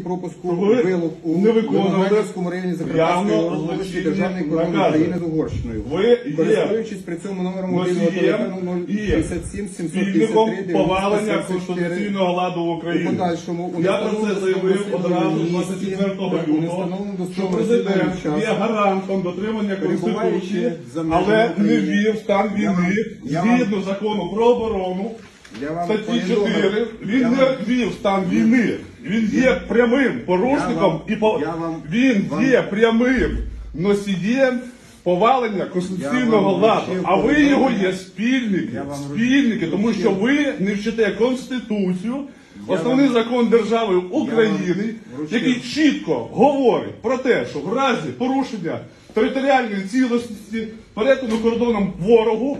пропуску Ви вилук у Новоградівському районі Закарпатської області Державний кордон. України з Угорщиною. Користуючись при цьому номером мобільного телефону і 057 753 повалення конституційного ладу в Україні. подальшому у Я про це заявив одразу місці, 24 у лютого, що президент є гарантом дотримання Конституції, але не ввів стан війни згідно закону про оборону. Я вам Статті повідомив- 4 він я не вам- ввів стан війни. Він є прямим порушником вам- і по... я вам- він вам- є прямим носієм повалення конституційного вам ладу. вручив А ви його є спільники. Я вам Спільники, тому що ви не вчите конституцію. Основний закон держави України, вручив. який чітко говорить про те, що в разі порушення територіальної цілісності перетину кордоном ворогу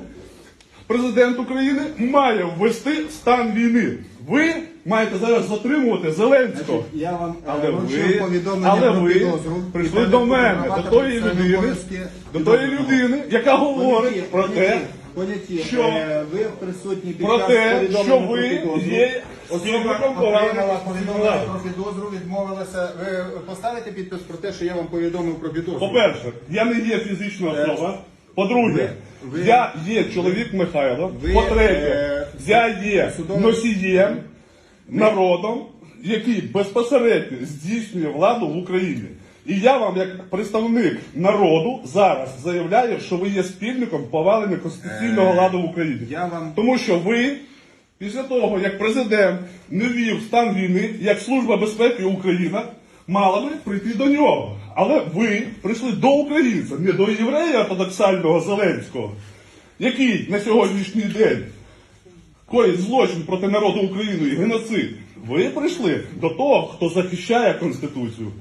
президент України має ввести стан війни. Ви маєте зараз затримувати Зеленського. Я вам е, Але ви, повідомлення але про ви підозру. прийшли до мене, до тої людини, до тої людини, яка говорить про те, поняті, що- е, ви присутні під про час те, що ви є спільником отримала повідомлення про підозру, відмовилася. Ви поставите підпис про те, що я вам повідомив про підозру? По-перше, я не є фізична особа. По-друге, ви- ви- я є чоловік Михайло. По-третє, е, я є судовим- носієм народом, який безпосередньо здійснює владу в Україні. І я вам, як представник народу, зараз заявляю, що ви є спільником повалення конституційного ладу в Україні. Е, я вам- Тому що ви, після того, як президент не ввів стан війни, як Служба безпеки Україна, мала би прийти до нього. Але ви прийшли до українця, не до єврея ортодоксального Зеленського, який на сьогоднішній день коїть злочин проти народу України і геноцид. Ви прийшли до того, хто захищає Конституцію.